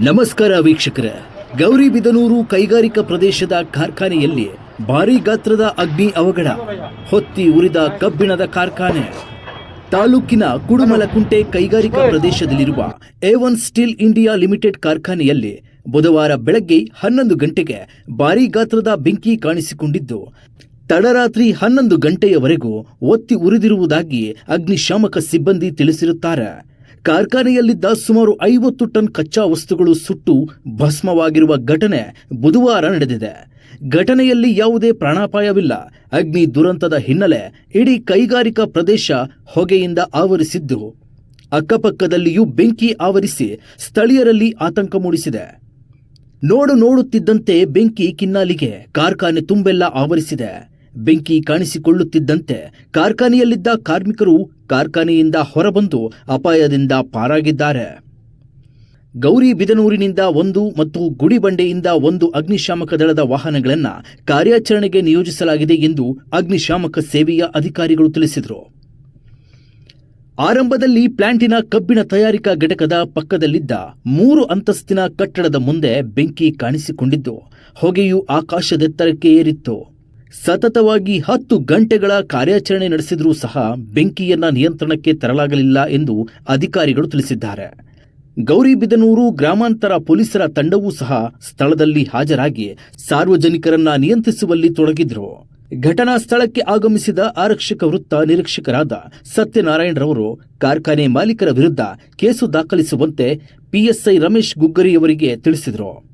ನಮಸ್ಕಾರ ವೀಕ್ಷಕರ. ಗೌರಿಬಿದನೂರು ಕೈಗಾರಿಕಾ ಪ್ರದೇಶದ ಕಾರ್ಖಾನೆಯಲ್ಲಿ ಭಾರೀ ಗಾತ್ರದ ಅಗ್ನಿ ಅವಘಡ. ಹೊತ್ತಿ ಉರಿದ ಕಬ್ಬಿಣದ ಕಾರ್ಖಾನೆ. ತಾಲೂಕಿನ ಕುಡುಮಲಕುಂಟೆ ಕೈಗಾರಿಕಾ ಪ್ರದೇಶದಲ್ಲಿರುವ A one steel India limited ಕಾರ್ಖಾನೆಯಲ್ಲಿ ಬುಧವಾರ ಬೆಳಗ್ಗೆ ಹನ್ನೊಂದು ಗಂಟೆಗೆ ಭಾರೀ ಗಾತ್ರದ ಬೆಂಕಿ ಕಾಣಿಸಿಕೊಂಡಿದ್ದು, ತಡರಾತ್ರಿ ಹನ್ನೊಂದು ಗಂಟೆಯವರೆಗೂ ಒತ್ತಿ ಉರಿದಿರುವುದಾಗಿ ಅಗ್ನಿಶಾಮಕ ಸಿಬ್ಬಂದಿ ತಿಳಿಸಿರುತ್ತಾರೆ. ಕಾರ್ಖಾನೆಯಲ್ಲಿದ್ದ ಸುಮಾರು ಐವತ್ತು ಟನ್ ಕಚ್ಚಾ ವಸ್ತುಗಳು ಸುಟ್ಟು ಭಸ್ಮವಾಗಿರುವ ಘಟನೆ ಬುಧವಾರ ನಡೆದಿದೆ. ಘಟನೆಯಲ್ಲಿ ಯಾವುದೇ ಪ್ರಾಣಾಪಾಯವಿಲ್ಲ. ಅಗ್ನಿ ದುರಂತದ ಹಿನ್ನೆಲೆ ಇಡೀ ಕೈಗಾರಿಕಾ ಪ್ರದೇಶ ಹೊಗೆಯಿಂದ ಆವರಿಸಿದ್ದು. ಅಕ್ಕಪಕ್ಕದಲ್ಲಿಯೂ ಬೆಂಕಿ ಆವರಿಸಿ ಸ್ಥಳೀಯರಲ್ಲಿ ಆತಂಕ ಮೂಡಿಸಿದೆ. ನೋಡು ನೋಡುತ್ತಿದ್ದಂತೆ ಬೆಂಕಿ ಕಿನ್ನಾಲಿಗೆ ಕಾರ್ಖಾನೆ ತುಂಬೆಲ್ಲ ಆವರಿಸಿದೆ. ಬೆಂಕಿ ಕಾಣಿಸಿಕೊಳ್ಳುತ್ತಿದ್ದಂತೆ ಕಾರ್ಖಾನೆಯಲ್ಲಿದ್ದ ಕಾರ್ಮಿಕರು ಕಾರ್ಖಾನೆಯಿಂದ ಹೊರಬಂದು ಅಪಾಯದಿಂದ ಪಾರಾಗಿದ್ದಾರೆ. ಗೌರಿ ಬಿದನೂರಿನಿಂದ ಒಂದು ಮತ್ತು ಗುಡಿಬಂಡೆಯಿಂದ ಒಂದು ಅಗ್ನಿಶಾಮಕ ದಳದ ವಾಹನಗಳನ್ನು ಕಾರ್ಯಾಚರಣೆಗೆ ನಿಯೋಜಿಸಲಾಗಿದೆ ಎಂದು ಅಗ್ನಿಶಾಮಕ ಸೇವೆಯ ಅಧಿಕಾರಿಗಳು ತಿಳಿಸಿದರು. ಆರಂಭದಲ್ಲಿ ಪ್ಲಾಂಟಿನ ಕಬ್ಬಿಣ ತಯಾರಿಕಾ ಘಟಕದ ಪಕ್ಕದಲ್ಲಿದ್ದ ಮೂರು ಅಂತಸ್ತಿನ ಕಟ್ಟಡದ ಮುಂದೆ ಬೆಂಕಿ ಕಾಣಿಸಿಕೊಂಡಿದ್ದು, ಹೊಗೆಯು ಆಕಾಶದೆತ್ತರಕ್ಕೆ ಏರಿತ್ತು. ಸತತವಾಗಿ ಹತ್ತು ಗಂಟೆಗಳ ಕಾರ್ಯಾಚರಣೆ ನಡೆಸಿದರೂ ಸಹ ಬೆಂಕಿಯನ್ನ ನಿಯಂತ್ರಣಕ್ಕೆ ತರಲಾಗಲಿಲ್ಲ ಎಂದು ಅಧಿಕಾರಿಗಳು ತಿಳಿಸಿದ್ದಾರೆ. ಗೌರಿಬಿದನೂರು ಗ್ರಾಮಾಂತರ ಪೊಲೀಸರ ತಂಡವೂ ಸಹ ಸ್ಥಳದಲ್ಲಿ ಹಾಜರಾಗಿ ಸಾರ್ವಜನಿಕರನ್ನ ನಿಯಂತ್ರಿಸುವಲ್ಲಿ ತೊಡಗಿದ್ರು. ಘಟನಾ ಸ್ಥಳಕ್ಕೆ ಆಗಮಿಸಿದ ಆರಕ್ಷಕ ವೃತ್ತ ನಿರೀಕ್ಷಕರಾದ ಸತ್ಯನಾರಾಯಣರವರು ಕಾರ್ಖಾನೆ ಮಾಲೀಕರ ವಿರುದ್ಧ ಕೇಸು ದಾಖಲಿಸುವಂತೆ ಪಿಎಸ್ಐ ರಮೇಶ್ ಗುಗ್ಗರಿಯವರಿಗೆ ತಿಳಿಸಿದರು.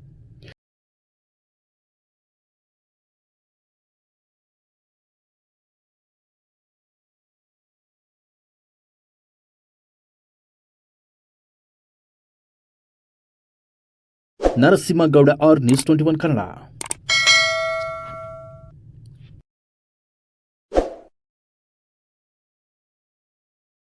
Narasimhagowda R news twenty one Kannada